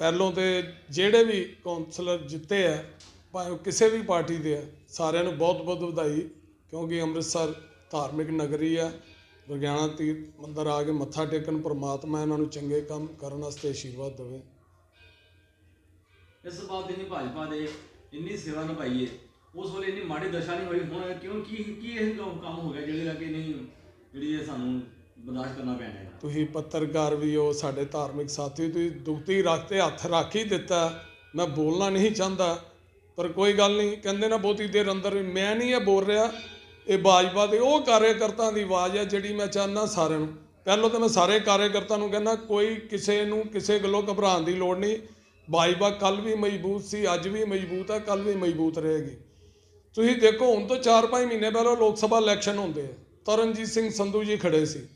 ਪਹਿਲੋਂ ਤੇ ਜਿਹੜੇ ਵੀ ਕੌਂਸਲਰ ਜਿੱਤੇ ਆ, ਭਾਵੇਂ ਉਹ ਕਿਸੇ ਵੀ ਪਾਰਟੀ ਦੇ ਆ, ਸਾਰਿਆਂ ਨੂੰ ਬਹੁਤ ਬਹੁਤ ਵਧਾਈ, ਕਿਉਂਕਿ ਅੰਮ੍ਰਿਤਸਰ ਧਾਰਮਿਕ ਨਗਰੀ ਆ ਦੁਰਗਿਆਣਾ ਤੀਰਥ ਮੰਦਰ ਆ ਕੇ ਮੱਥਾ ਟੇਕਣ, ਪ੍ਰਮਾਤਮਾ ਇਹਨਾਂ ਨੂੰ ਚੰਗੇ ਕੰਮ ਕਰਨ ਵਾਸਤੇ ਆਸ਼ੀਰਵਾਦ ਦੇਵੇ। ਇਸ ਤੋਂ ਬਾਅਦ ਭਾਜਪਾ ਦੇ ਇੰਨੀ ਸੇਵਾ ਨਿਭਾਈ ਹੈ ਉਸ ਵੇਲੇ ਇੰਨੀ ਮਾੜੀ ਦਸ਼ਾ ਨਹੀਂ ਹੋਈ, ਹੁਣ ਕਿਉਂ, ਕੀ ਕੀ ਇਹ ਕੰਮ ਕੰਮ ਹੋ ਗਿਆ, ਜਿਹੜੇ ਲੱਗੇ ਨਹੀਂ, ਜਿਹੜੀ ਇਹ ਸਾਨੂੰ ਬਰਦਾਸ਼ਤ ਕਰਨਾ ਪੈਣਾ ਹੈ। ਤੁਸੀਂ ਪੱਤਰਕਾਰ ਵੀ ਹੋ, ਸਾਡੇ ਧਾਰਮਿਕ ਸਾਥੀ, ਤੁਸੀਂ ਦੁਖਤੀ ਰੱਖ ਤੇ ਹੱਥ ਰੱਖ ਹੀ ਦਿੱਤਾ। ਮੈਂ ਬੋਲਣਾ ਨਹੀਂ ਚਾਹੁੰਦਾ, ਪਰ ਕੋਈ ਗੱਲ ਨਹੀਂ, ਕਹਿੰਦੇ ਨਾ ਬਹੁਤੀ ਦੇਰ ਅੰਦਰ ਮੈਂ ਨਹੀਂ ਇਹ ਬੋਲ ਰਿਹਾ। ਇਹ ਬਾਜਵਾ ਦੇ ਉਹ ਕਾਰਜਕਰਤਾ ਦੀ ਆਵਾਜ਼ ਹੈ ਜਿਹੜੀ ਮੈਂ ਚਾਹੁੰਦਾ ਸਾਰਿਆਂ ਨੂੰ। ਪਹਿਲਾਂ ਤਾਂ ਮੈਂ ਸਾਰੇ ਕਾਰਜਕਰਤਾ ਨੂੰ ਕਹਿੰਦਾ, ਕੋਈ ਕਿਸੇ ਨੂੰ ਕਿਸੇ ਗੱਲੋਂ ਘਬਰਾਉਣ ਦੀ ਲੋੜ ਨਹੀਂ। ਬਾਜਵਾ ਕੱਲ ਵੀ ਮਜ਼ਬੂਤ ਸੀ, ਅੱਜ ਵੀ ਮਜ਼ਬੂਤ ਹੈ ਕੱਲ ਵੀ ਮਜ਼ਬੂਤ ਰਹੇਗੀ। ਤੁਸੀਂ ਦੇਖੋ, ਹੁਣ ਤੋਂ 4-5 ਮਹੀਨੇ ਪਹਿਲਾਂ ਲੋਕ ਸਭਾ ਇਲੈਕਸ਼ਨ ਹੁੰਦੇ ਆ। ਤਰਨਜੀਤ ਸਿੰਘ ਸੰਧੂ ਜੀ ਖੜੇ ਸੀ।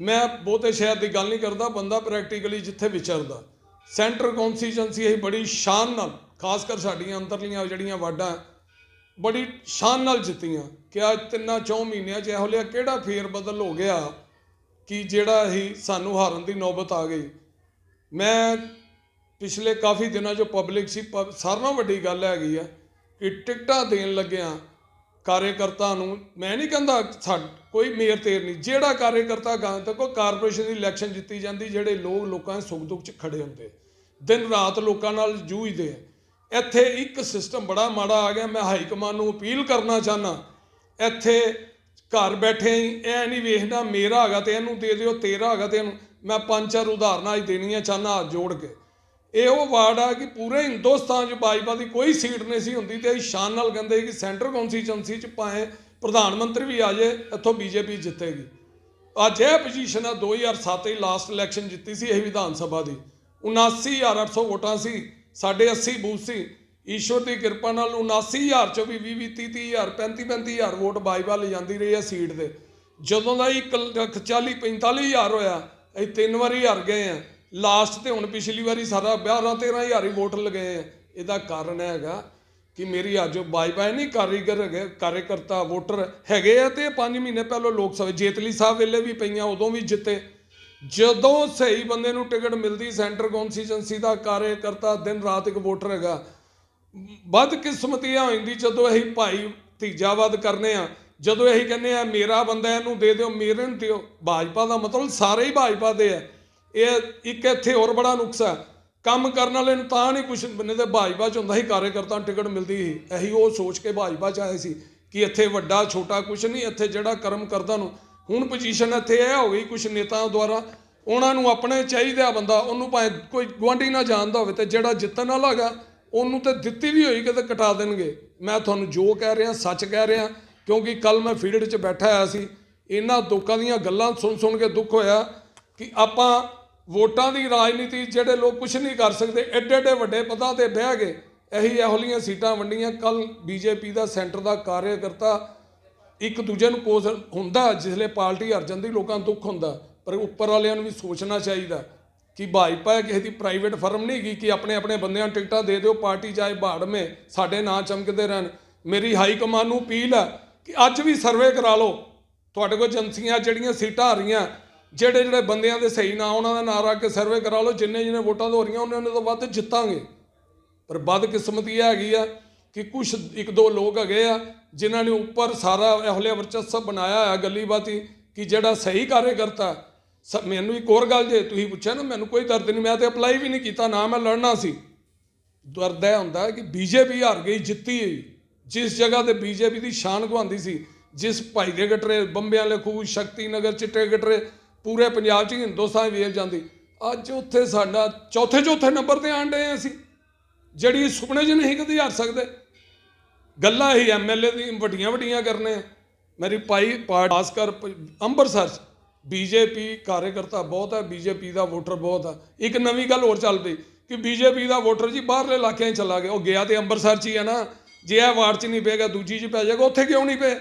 ਮੈਂ ਬਹੁਤੇ ਸ਼ਹਿਰ ਦੀ ਗੱਲ ਨਹੀਂ ਕਰਦਾ, ਬੰਦਾ ਪ੍ਰੈਕਟੀਕਲੀ ਜਿੱਥੇ ਵਿਚਰਦਾ। ਸੈਂਟਰ ਕੌਨਸਟੀਚੁਐਂਸੀ ਇਹ ਬੜੀ ਸ਼ਾਨ ਨਾਲ, ਖਾਸ ਕਰ ਸਾਡੀਆਂ ਅੰਦਰਲੀਆਂ ਜਿਹੜੀਆਂ ਵਾਰਡਾਂ, ਬੜੀ ਸ਼ਾਨ ਨਾਲ ਜਿੱਤੀਆਂ। ਕਿ ਅੱਜ ਤਿੰਨਾਂ ਚੌਂ ਮਹੀਨਿਆਂ 'ਚ ਇਹੋ ਜਿਹਾ ਕਿਹੜਾ ਫੇਰ ਬਦਲ ਹੋ ਗਿਆ ਕਿ ਜਿਹੜਾ ਹੀ ਸਾਨੂੰ ਹਾਰਨ ਦੀ ਨੌਬਤ ਆ ਗਈ। ਮੈਂ ਪਿਛਲੇ ਕਾਫੀ ਦਿਨਾਂ 'ਚੋਂ ਪਬਲਿਕ ਸੀ ਪ- ਸਾਰਿਆਂ ਨਾਲੋਂ ਵੱਡੀ ਗੱਲ ਹੈਗੀ ਆ ਕਿ ਟਿਕਟਾਂ ਦੇਣ ਲੱਗਿਆਂ ਕਾਰਜਕਰਤਾ ਨੂੰ, ਮੈਂ ਨਹੀਂ ਕਹਿੰਦਾ ਸਾ, ਕੋਈ ਮੇਰ ਤੇਰ ਨਹੀਂ, ਜਿਹੜਾ ਕਾਰਜਕਰਤਾ ਗਾਂ ਤੱਕ ਉਹ ਕਾਰਪੋਰੇਸ਼ਨ ਦੀ ਇਲੈਕਸ਼ਨ ਜਿੱਤੀ ਜਾਂਦੀ, ਜਿਹੜੇ ਲੋਕ ਲੋਕਾਂ ਦੇ ਸੁੱਖ ਦੁੱਖ 'ਚ ਖੜੇ ਹੁੰਦੇ ਦਿਨ ਰਾਤ ਲੋਕਾਂ ਨਾਲ ਜੂਝਦੇ ਆ। ਇੱਥੇ ਇੱਕ ਸਿਸਟਮ ਬੜਾ ਮਾੜਾ ਆ ਗਿਆ, ਮੈਂ ਹਾਈ ਕਮਾਂਡ ਨੂੰ ਅਪੀਲ ਕਰਨਾ ਚਾਹਨਾ ਇੱਥੇ ਘਰ ਬੈਠੇ ਹੀ ਇਹ ਨਹੀਂ ਵੇਖਣਾ ਮੇਰਾ ਹੈਗਾ ਤੇ ਇਹਨੂੰ ਦੇ ਦਿਓ, ਤੇਰਾ ਹੈਗਾ ਤੇ ਇਹਨੂੰ, ਮੈਂ ਪੰਜ ਚਾਰ ਉਦਾਹਰਨਾਂ ਅੱਜ ਦੇਣੀਆਂ ਚਾਹਨਾ ਜੋੜ ਕੇ। ਇਹ ਉਹ ਵਾਰਡ ਆ ਕਿ ਪੂਰੇ ਹਿੰਦੁਸਤਾਨ 'ਚ ਬਾਜਵਾ ਦੀ ਕੋਈ ਸੀਟ ਨਹੀਂ ਸੀ ਹੁੰਦੀ ਤੇ ਇਹ ਸ਼ਾਨ ਨਾਲ ਕਹਿੰਦੇ ਕਿ ਸੈਂਟਰ ਕੌਨਸਟੀਚੁਐਂਸੀ 'ਚ ਭਾਵੇਂ ਪ੍ਰਧਾਨ ਮੰਤਰੀ ਵੀ ਆ ਜਾਏ, ਇੱਥੋਂ ਬੀਜੇਪੀ ਜਿੱਤੇਗੀ। ਅੱਜ ਇਹ ਪੋਜੀਸ਼ਨ ਆ 2007 ਹੀ ਲਾਸਟ ਇਲੈਕਸ਼ਨ ਜਿੱਤੀ ਸੀ ਇਹ ਵਿਧਾਨ ਸਭਾ ਦੀ। 79800 ਵੋਟਾਂ ਸੀ, ਸਾਡੇ 80 ਬੂਥ ਸੀ। ਈਸ਼ਵਰ ਦੀ ਕਿਰਪਾ ਨਾਲ 79000 ਚੋਂ ਵੀ 20 30 30000 35 35000 ਵੋਟ ਬਾਈਬਲ ਲੈ ਜਾਂਦੀ ਰਹੀ ਹੈ ਸੀਟ 'ਤੇ। ਜਦੋਂ ਦਾ 1 ਲੱਖ 40 45000 ਹੋਇਆ, ਅਸੀਂ ਤਿੰਨ ਵਾਰੀ ਹਾਰ ਗਏ ਆ ਲਾਸਟ ਤੇ ਹੁਣ ਪਿਛਲੀ ਵਾਰੀ ਸਾਰਾ 12 13000 ਹੀ ਵੋਟ ਲਗਾਏ ਆ। ਇਹਦਾ ਕਾਰਨ ਹੈਗਾ ਕਿ ਮੇਰੀ ਅੱਜ ਬਾਈਬਾਈ ਨਹੀਂ, ਕਾਰੀਗਰ ਹੈਗੇ, ਕਾਰਜਕਰਤਾ, ਵੋਟਰ ਹੈਗੇ ਆ ਤੇ 5 ਮਹੀਨੇ ਪਹਿਲਾਂ ਲੋਕ ਸਭਾ, ਜੇਤਲੀ ਸਾਹਿਬ ਵੇਲੇ ਵੀ ਪਈਆਂ, ਉਦੋਂ ਵੀ ਜਿੱਤੇ। ਜਦੋਂ ਸਹੀ ਬੰਦੇ ਨੂੰ ਟਿਕਟ ਮਿਲਦੀ, ਸੈਂਟਰ ਕੌਨਸਟੀਚੁਐਂਸੀ ਦਾ ਕਾਰਜਕਰਤਾ ਦਿਨ ਰਾਤ ਇੱਕ ਵੋਟਰ ਹੈਗਾ। ਵੱਧ ਕਿਸਮਤੀਆਂ ਆ ਜਾਂਦੀ, ਜਦੋਂ ਅਸੀਂ ਭਾਈ ਤੀਜਾਵਾਦ ਕਰਨੇ ਆ, ਜਦੋਂ ਅਸੀਂ ਕਹਿੰਦੇ ਆ, ਮੇਰਾ ਬੰਦਾ ਇਹਨੂੰ ਦੇ ਦਿਓ, ਮੇਰੇ ਨੂੰ ਦਿਓ। ਭਾਜਪਾ ਦਾ ਮਤਲਬ ਸਾਰੇ ਹੀ ਭਾਜਪਾ ਦੇ ਆ। ਇਹ ਇੱਕ ਇੱਥੇ ਹੋਰ ਬੜਾ ਨੁਕਸਾ ਹੈ। ਕੰਮ ਕਰਨ ਵਾਲੇ ਨੂੰ ਤਾਂ ਨਹੀਂ ਕੁਝ ਬੰਨੇ ਤੇ ਭਾਜਪਾ ਚ ਹੁੰਦਾ ਸੀ, ਕਾਰਜਕਰਤਾ ਨੂੰ ਟਿਕਟ ਮਿਲਦੀ ਸੀ। ਇਹੀ ਉਹ ਸੋਚ ਕੇ ਭਾਜਪਾ ਚ ਆਏ ਸੀ ਕਿ ਇੱਥੇ ਵੱਡਾ, ਛੋਟਾ ਕੁਝ ਨਹੀਂ, ਇੱਥੇ ਜਿਹੜਾ ਕਰਮ ਕਰਦਾ ਨੂੰ। ਹੁਣ ਪੋਜੀਸ਼ਨ ਇੱਥੇ ਇਹ ਹੋ ਗਈ ਕੁਝ ਨੇਤਾਵਾਂ ਦੁਆਰਾ ਉਹਨਾਂ ਨੂੰ ਆਪਣੇ ਚਾਹੀਦਾ ਬੰਦਾ, ਉਹਨੂੰ ਭਾਵੇਂ ਕੋਈ ਗੁਆਂਢੀ ਨਾ ਜਾਣਦਾ ਹੋਵੇ ਤੇ ਜਿਹੜਾ ਜਿੱਤਣ ਵਾਲਾ ਹੈਗਾ, ਉਹਨੂੰ ਤੇ ਦਿੱਤੀ ਵੀ ਹੋਈ ਕਿਤੇ ਕਟਾ ਦੇਣਗੇ। ਮੈਂ ਤੁਹਾਨੂੰ ਜੋ ਕਹਿ ਰਿਹਾ, ਸੱਚ ਕਹਿ ਰਿਹਾ, ਕਿਉਂਕਿ ਕੱਲ ਮੈਂ ਫੀਲਡ 'ਚ ਬੈਠਾ ਆਇਆ ਸੀ। ਇਹਨਾਂ ਲੋਕਾਂ ਦੀਆਂ ਗੱਲਾਂ ਸੁਣ ਸੁਣ ਕੇ ਦੁੱਖ ਹੋਇਆ ਕਿ ਆਪਾਂ ਵੋਟਾਂ ਦੀ ਰਾਜਨੀਤੀ ਜਿਹੜੇ ਲੋਕ ਕੁਝ ਨਹੀਂ ਕਰ ਸਕਦੇ ਐਡੇ ਐਡੇ ਵੱਡੇ ਪਦਾਂ ਤੇ ਬਹਿ ਗਏ, ਇਹੀ ਇਹੋ ਜਿਹੀਆਂ ਸੀਟਾਂ ਵੰਡੀਆਂ। ਕੱਲ ਬੀਜੇਪੀ ਦਾ ਸੈਂਟਰ ਦਾ ਕਾਰਜਕਰਤਾ ਇੱਕ ਦੂਜੇ ਨੂੰ ਕੋਸ ਹੁੰਦਾ ਜਿਸਲੇ ਪਾਰਟੀ ਹਰ ਜਾਂਦੀ ਲੋਕਾਂ ਨੂੰ ਦੁੱਖ ਹੁੰਦਾ, ਪਰ ਉੱਪਰ ਵਾਲਿਆਂ ਨੂੰ ਵੀ ਸੋਚਣਾ ਚਾਹੀਦਾ ਕਿ ਭਾਜਪਾ ਕਿਸੇ ਦੀ ਪ੍ਰਾਈਵੇਟ ਫਰਮ ਨਹੀਂ ਗਈ ਕਿ ਆਪਣੇ ਆਪਣੇ ਬੰਦਿਆਂ ਨੂੰ ਟਿਕਟਾਂ ਦੇ ਦਿਓ, ਪਾਰਟੀ ਜਾਏ ਬਾੜਮੇ ਸਾਡੇ ਨਾਂ ਚਮਕਦੇ ਰਹਿਣ। ਮੇਰੀ ਹਾਈ ਕਮਾਨ ਨੂੰ ਅਪੀਲ ਹੈ ਕਿ ਅੱਜ ਵੀ ਸਰਵੇ ਕਰਾ ਲਓ। ਤੁਹਾਡੇ ਕੋਲ ਏਜੰਸੀਆਂ ਜਿਹੜੀਆਂ ਸੀਟਾਂ ਆ ਰਹੀਆਂ ਜਿਹੜੇ ਜਿਹੜੇ ਬੰਦਿਆਂ ਦੇ ਸਹੀ ਨਾਂ, ਉਹਨਾਂ ਦਾ ਨਾਂ ਰੱਖ ਕੇ ਸਰਵੇ ਕਰਾ ਲਓ, ਜਿੰਨੇ ਜਿੰਨੇ ਵੋਟਾਂ ਹੋ ਰਹੀਆਂ ਉਹਨਾਂ ਤੋਂ ਵੱਧ ਜਿੱਤਾਂਗੇ। ਪਰ ਬਦਕਿਸਮਤੀ ਇਹ ਹੈਗੀ ਆ ਕਿ ਕੁਝ ਇੱਕ ਦੋ ਲੋਕ ਹੈਗੇ ਆ, ਜਿਨ੍ਹਾਂ ਨੇ ਉੱਪਰ ਸਾਰਾ ਇਹੋ ਜਿਹਾ ਵਰਚਸਵ ਬਣਾਇਆ ਹੈ ਗੱਲੀਬਾਤੀ, ਕਿ ਜਿਹੜਾ ਸਹੀ ਕਾਰਜਕਰਤਾ, ਸ- ਮੈਨੂੰ ਇੱਕ ਹੋਰ ਗੱਲ ਜੇ ਤੁਸੀਂ ਪੁੱਛਿਆ ਨਾ, ਮੈਨੂੰ ਕੋਈ ਦਰਦ ਨਹੀਂ, ਮੈਂ ਤੇ ਅਪਲਾਈ ਵੀ ਨਹੀਂ ਕੀਤਾ, ਨਾ ਮੈਂ ਲੜਨਾ ਸੀ। ਦਰਦ ਇਹ ਹੁੰਦਾ ਕਿ ਬੀਜੇਪੀ ਹਾਰ ਗਈ, ਜਿੱਤੀ ਹੋਈ। ਜਿਸ ਜਗ੍ਹਾ ਤੇ ਬੀਜੇਪੀ ਦੀ ਸ਼ਾਨ ਗਵਾਉਂਦੀ ਸੀ, ਜਿਸ ਭਾਈ ਦੇ ਗਟਰੇ, ਬੰਬਿਆਂ ਵਾਲੇ ਖੂਹ ਸ਼ਕਤੀ ਨਗਰ ਚਿੱਟੇ ਗਟਰੇ ਪੂਰੇ ਪੰਜਾਬ 'ਚ ਹਿੰਦੁਸਤਾਨ ਵੇਲ ਜਾਂਦੀ। ਅੱਜ ਉੱਥੇ ਸਾਡਾ ਚੌਥੇ ਚੌਥੇ ਨੰਬਰ ਤੇ ਆਣ ਡਏ ਅਸੀਂ। ਜਿਹੜੀ ਸੁਪਨੇ 'ਚ ਨਹੀਂ ਕਦੀ ਹਾਰ ਸਕਦੇ। ਗੱਲਾਂ ਹੀ ਐਮਐਲਏ ਦੀ ਵੱਡੀਆਂ ਵੱਡੀਆਂ ਕਰਨੇ ਮੇਰੀ ਪਾਈ ਪਾਰਟ ਖਾਸ ਕਰ ਪ- ਅੰਮ੍ਰਿਤਸਰ 'ਚ। ਬੀਜੇਪੀ ਕਾਰਜਕਰਤਾ ਬਹੁਤ ਹੈ ਬੀਜੇਪੀ ਦਾ ਵੋਟਰ ਬਹੁਤ ਹੈ ਇੱਕ ਨਵੀਂ ਗੱਲ ਹੋਰ ਚੱਲ ਪਈ ਕਿ ਬੀਜੇਪੀ ਦਾ ਵੋਟਰ ਜੀ ਬਾਹਰਲੇ ਇਲਾਕਿਆਂ 'ਚ ਚਲਾ ਗਿਆ। ਉਹ ਗਿਆ ਤੇ ਅੰਮ੍ਰਿਤਸਰ 'ਚ ਹੀ ਹੈ ਨਾ। ਜੇ ਇਹ ਵਾਰਡ 'ਚ ਨਹੀਂ ਪਏਗਾ, ਦੂਜੀ 'ਚ ਪੈ ਜਾਏਗਾ, ਉੱਥੇ ਕਿਉਂ ਨਹੀਂ ਪਏ?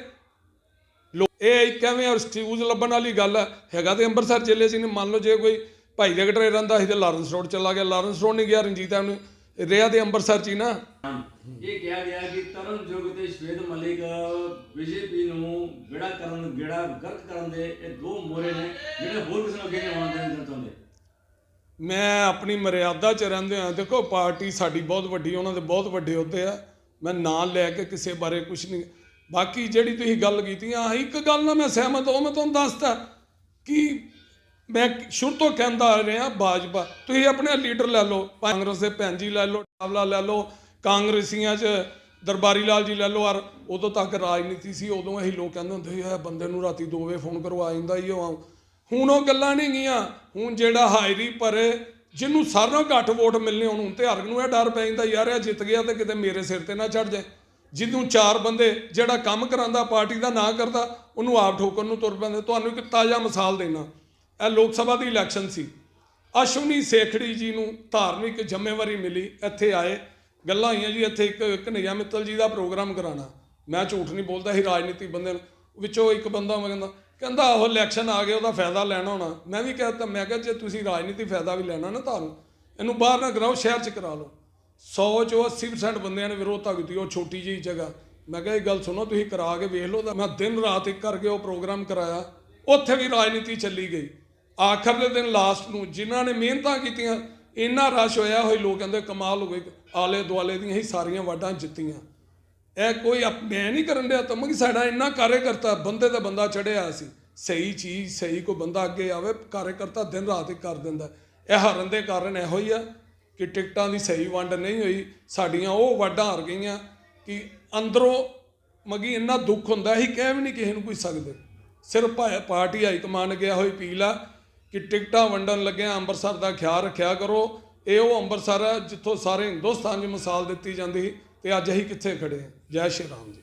ਇਹ ਇੱਕ ਐਵੇਂ ਐਕਸਕਿਊਜ਼ ਲੱਭਣ ਵਾਲੀ ਗੱਲ ਹੈ। ਹੈਗਾ ਤੇ ਅੰਮ੍ਰਿਤਸਰ ਜ਼ਿਲ੍ਹੇ 'ਚ ਨਹੀਂ ਮੰਨ ਲਓ ਜੇ ਕੋਈ ਭਾਈ ਦੇ ਗਟਰੇ ਰਹਿੰਦਾ ਸੀ ਤੇ ਲਾਰੈਂਸ ਰੋਡ ਚਲਾ ਗਿਆ। ਲਾਰੈਂਸ ਰੋਡ ਨਹੀਂ ਗਿਆ ਰਣਜੀਤ ਐਵਨਿਊ ਰਿਹਾ ਤੇ ਅੰਮ੍ਰਿਤਸਰ 'ਚ ਹੀ ਨਾ। ਇਹ ਕਿਹਾ ਗਿਆ ਕਿ ਤਰਨ ਜੁਗ ਤੇ ਸ਼ਵੇਦ ਮਲਿਕ ਬੀਜੇਪੀ ਨੂੰ ਗੜਾ ਕਰਨ ਗੜਾ ਗਰਕ ਕਰਨ ਦੇ ਇਹ ਦੋ ਮੋਰੇ ਨੇ ਜਿਹੜੇ ਹੋਰ ਕਿਸੇ ਨੂੰ ਅੱਗੇ ਨਹੀਂ ਆਉਣ ਦੇਣਾ ਚਾਹੁੰਦੇ ਮੈਂ ਆਪਣੀ ਮਰਿਆਦਾ 'ਚ ਰਹਿੰਦੇ ਹਾਂ ਦੇਖੋ ਪਾਰਟੀ ਸਾਡੀ ਬਹੁਤ ਵੱਡੀ ਉਹਨਾਂ ਦੇ ਬਹੁਤ ਵੱਡੇ ਹੁੰਦੇ ਆ। ਮੈਂ ਨਾਂ ਲੈ ਕੇ ਕਿਸੇ ਬਾਰੇ ਕੁਝ ਨਹੀਂ ਬਾਕੀ ਜਿਹੜੀ ਤੁਸੀਂ ਗੱਲ ਕੀਤੀ ਆ ਇੱਕ ਗੱਲ ਨਾਲ ਮੈਂ ਸਹਿਮਤ ਹਾਂ ਮੈਂ ਤੁਹਾਨੂੰ ਦੱਸਦਾ ਕਿ ਮੈਂ ਸ਼ੁਰੂ ਤੋਂ ਕਹਿੰਦਾ ਆ ਰਿਹਾ ਭਾਜਪਾ। ਤੁਸੀਂ ਆਪਣੇ ਲੀਡਰ ਲੈ ਲਓ, ਕਾਂਗਰਸ ਦੇ ਭੈਣ ਜੀ ਲੈ ਲਓ, ਟਾਵਲਾ ਲੈ ਲਓ, ਕਾਂਗਰਸੀਆਂ 'ਚ ਦਰਬਾਰੀ ਲਾਲ ਜੀ ਲੈ ਲਓ, ਔਰ ਉਦੋਂ ਤੱਕ ਰਾਜਨੀਤੀ ਸੀ, ਉਦੋਂ ਅਸੀਂ ਲੋਕ ਕਹਿੰਦੇ ਹੁੰਦੇ ਸੀ, ਇਹ ਬੰਦੇ ਨੂੰ ਰਾਤੀ 2 ਵਜੇ ਫੋਨ ਕਰਵਾ ਜਾਂਦਾ ਹੀ ਉਹ। ਹੁਣ ਉਹ ਗੱਲਾਂ ਨਹੀਂ ਗਈਆਂ। ਹੁਣ ਜਿਹੜਾ ਹਾਜ਼ਰੀ ਭਰੇ, ਜਿਹਨੂੰ ਸਾਰਿਆਂ ਨਾਲੋਂ ਘੱਟ ਵੋਟ ਮਿਲਨੇ ਉਹਨੂੰ ਤੇ ਹਰ ਨੂੰ ਇਹ ਡਰ ਪੈ ਜਾਂਦਾ ਯਾਰ ਇਹ ਜਿੱਤ ਗਿਆ ਤੇ ਕਿਤੇ ਮੇਰੇ ਸਿਰ ਤੇ ਨਾ ਚੜ ਜਾਏ। ਜਿਹਨੂੰ ਚਾਰ ਬੰਦੇ ਜਿਹੜਾ ਕੰਮ ਕਰਾਂਦਾ ਪਾਰਟੀ ਦਾ ਨਾ ਕਰਦਾ, ਉਹਨੂੰ ਆਪ ਠੋਕਣ ਨੂੰ ਤੁਰ ਪੈਂਦੇ। ਤੁਹਾਨੂੰ ਇੱਕ ਤਾਜ਼ਾ ਮਿਸਾਲ ਦੇਣਾ। ਇਹ ਲੋਕ ਸਭਾ ਦੀ ਇਲੈਕਸ਼ਨ ਸੀ। ਅਸ਼ਵਨੀ ਸੇਖੜੀ ਜੀ ਨੂੰ ਧਾਰਮਿਕ ਜ਼ਿੰਮੇਵਾਰੀ ਮਿਲੀ। ਇੱਥੇ ਆਏ। ਗੱਲਾਂ ਹੋਈਆਂ ਜੀ, ਇੱਥੇ ਇੱਕ ਕਨਈਆ ਮਿੱਤਲ ਜੀ ਦਾ ਪ੍ਰੋਗਰਾਮ ਕਰਾਣਾ ਮੈਂ ਝੂਠ ਨਹੀਂ ਬੋਲਦਾ ਸੀ ਰਾਜਨੀਤੀ ਬੰਦੇ ਨੂੰ। ਵਿੱਚੋਂ ਇੱਕ ਬੰਦਾ ਮੈਂ ਕਹਿੰਦਾ ਕਹਿੰਦਾ ਉਹ ਇਲੈਕਸ਼ਨ ਆ ਗਿਆ, ਉਹਦਾ ਫਾਇਦਾ ਲੈਣਾ ਹੋਣਾ। ਮੈਂ ਵੀ ਕਹਿੰਦਾ ਮੈਂ ਕਿਹਾ ਜੇ ਤੁਸੀਂ ਰਾਜਨੀਤੀ ਫਾਇਦਾ ਵੀ ਲੈਣਾ ਨਾ ਤੁਹਾਨੂੰ, ਇਹਨੂੰ ਬਾਹਰ ਨਾ ਕਰਾਓ, ਸ਼ਹਿਰ 'ਚ ਕਰਾ ਲਓ। 100 ਚੋਂ 80% ਬੰਦਿਆਂ ਨੇ ਵਿਰੋਧਤਾ ਕੀਤੀ, ਉਹ ਛੋਟੀ ਜਿਹੀ ਜਗ੍ਹਾ। ਮੈਂ ਕਿਹਾ, ਇਹ ਗੱਲ ਸੁਣੋ, ਤੁਸੀਂ ਕਰਾ ਕੇ ਵੇਖ ਲਓ। ਤਾਂ ਮੈਂ ਦਿਨ ਰਾਤ ਇੱਕ ਕਰਕੇ ਉਹ ਪ੍ਰੋਗਰਾਮ ਕਰਾਇਆ। ਉੱਥੇ ਵੀ ਰਾਜਨੀਤੀ ਚੱਲੀ ਗਈ। ਆਖਰ ਦੇ ਦਿਨ ਲਾਸਟ ਨੂੰ ਜਿਨ੍ਹਾਂ ਨੇ ਮਿਹਨਤਾਂ ਕੀਤੀਆਂ, ਇੰਨਾ ਰਸ਼ ਹੋਇਆ ਹੋਈ, ਲੋਕ ਕਹਿੰਦੇ ਕਮਾਲ ਹੋ ਗਈ। ਆਲੇ ਦੁਆਲੇ ਦੀਆਂ ਹੀ ਸਾਰੀਆਂ ਵਾਰਡਾਂ ਜਿੱਤੀਆਂ। ਇਹ ਕੋਈ ਅਪ- ਮੈਂ ਨਹੀਂ ਕਰਨ ਡਿਆ ਤਾਂ ਕਿ ਸਾਡਾ ਇੰਨਾ ਕਰਤਾ ਬੰਦੇ ਤੇ ਬੰਦਾ ਚੜਿਆ ਸੀ। ਸਹੀ ਚੀਜ਼, ਸਹੀ ਕੋਈ ਬੰਦਾ ਅੱਗੇ ਆਵੇ ਕਰਤਾ ਦਿਨ ਰਾਤ ਹੀ ਕਰ ਦਿੰਦਾ। ਇਹ ਹਾਰਨ ਦੇ ਕਾਰਨ ਇਹੋ ਹੀ ਆ। ਕਿ ਟਿਕਟਾਂ ਦੀ ਸਹੀ ਵੰਡ ਨਹੀਂ ਹੋਈ, ਸਾਡੀਆਂ ਉਹ ਵਾਢਾਂ ਹਾਰ ਗਈਆਂ ਕਿ ਅੰਦਰੋਂ ਮਗੀ ਇੰਨਾ ਦੁੱਖ ਹੁੰਦਾ ਸੀ, ਕਹਿ ਵੀ ਨਹੀਂ ਕਿਸੇ ਨੂੰ ਕੋਈ ਸਕਦੇ। ਸਿਰਫ ਪਾਰਟੀ ਹਾਈ ਕਮਾਂਡ ਗਿਆ ਹੋਈ ਅਪੀਲ ਆ ਕਿ ਟਿਕਟਾਂ ਵੰਡਣ ਲੱਗਿਆ ਅੰਮ੍ਰਿਤਸਰ ਦਾ ਖਿਆਲ ਰੱਖਿਆ ਕਰੋ। ਇਹ ਉਹ ਅੰਮ੍ਰਿਤਸਰ ਹੈ ਜਿੱਥੋਂ ਸਾਰੇ ਹਿੰਦੁਸਤਾਨ 'ਚ ਮਿਸਾਲ ਦਿੱਤੀ ਜਾਂਦੀ ਸੀ ਤੇ ਅੱਜ ਅਸੀਂ ਕਿੱਥੇ ਖੜੇ ਹਾਂ? ਜੈ ਸ਼੍ਰੀ ਰਾਮ ਜੀ।